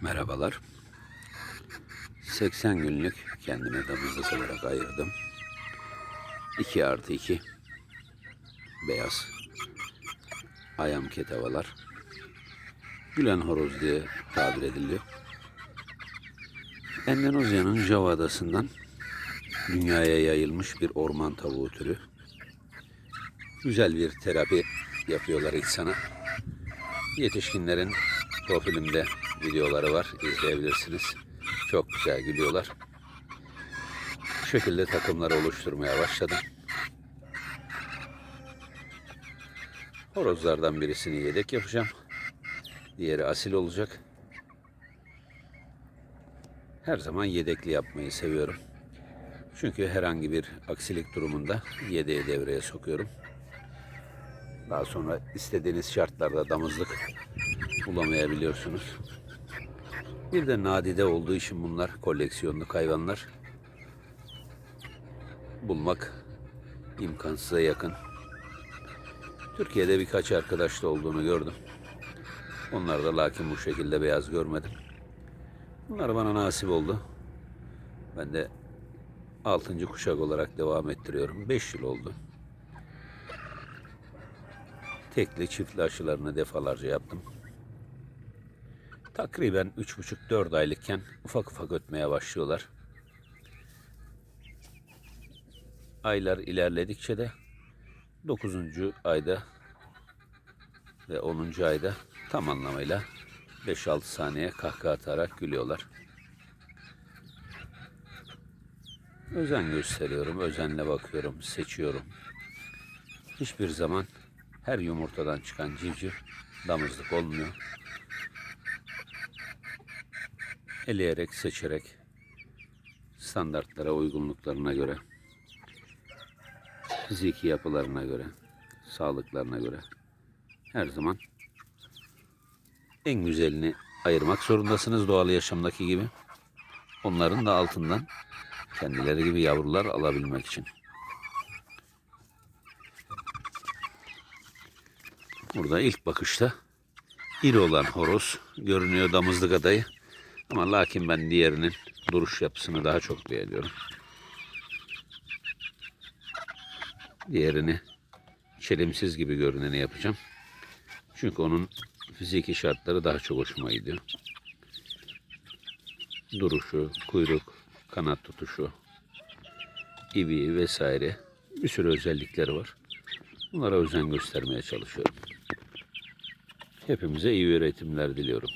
Merhabalar. 80 günlük kendime damızlık olarak ayırdım. 2 artı 2 beyaz ayam ketavalar. Gülen horoz diye tabir ediliyor. Endonezya'nın Java adasından dünyaya yayılmış bir orman tavuğu türü. Güzel bir terapi yapıyorlar insana. Yetişkinlerin profilimde videoları var. izleyebilirsiniz. Çok güzel gülüyorlar. Bu şekilde takımları oluşturmaya başladım. Horozlardan birisini yedek yapacağım. Diğeri asil olacak. Her zaman yedekli yapmayı seviyorum. Çünkü herhangi bir aksilik durumunda yedeği devreye sokuyorum. Daha sonra istediğiniz şartlarda damızlık bulamayabiliyorsunuz. Bir de nadide olduğu için bunlar koleksiyonluk hayvanlar. Bulmak imkansıza yakın. Türkiye'de birkaç arkadaşta olduğunu gördüm. Onlar da lakin bu şekilde beyaz görmedim. Bunlar bana nasip oldu. Ben de 6. kuşak olarak devam ettiriyorum. 5 yıl oldu. Tekli çiftli aşılarını defalarca yaptım. Takriben 3,5-4 aylıkken ufak ufak ötmeye başlıyorlar. Aylar ilerledikçe de 9. ayda ve 10. ayda tam anlamıyla 5-6 saniye kahkaha atarak gülüyorlar. Özen gösteriyorum, özenle bakıyorum, seçiyorum. Hiçbir zaman her yumurtadan çıkan civciv damızlık olmuyor. Eleyerek, seçerek, standartlara, uygunluklarına göre, fiziki yapılarına göre, sağlıklarına göre her zaman en güzelini ayırmak zorundasınız doğal yaşamdaki gibi. Onların da altından kendileri gibi yavrular alabilmek için. Burada ilk bakışta iri olan horoz görünüyor damızlık adayı. Ama lakin ben diğerinin duruş yapısını daha çok beğeniyorum. Diğerini çelimsiz gibi görüneni yapacağım. Çünkü onun fiziki şartları daha çok hoşuma gidiyor. Duruşu, kuyruk, kanat tutuşu, ibiği vesaire bir sürü özellikleri var. Bunlara özen göstermeye çalışıyorum. Hepimize iyi üretimler diliyorum.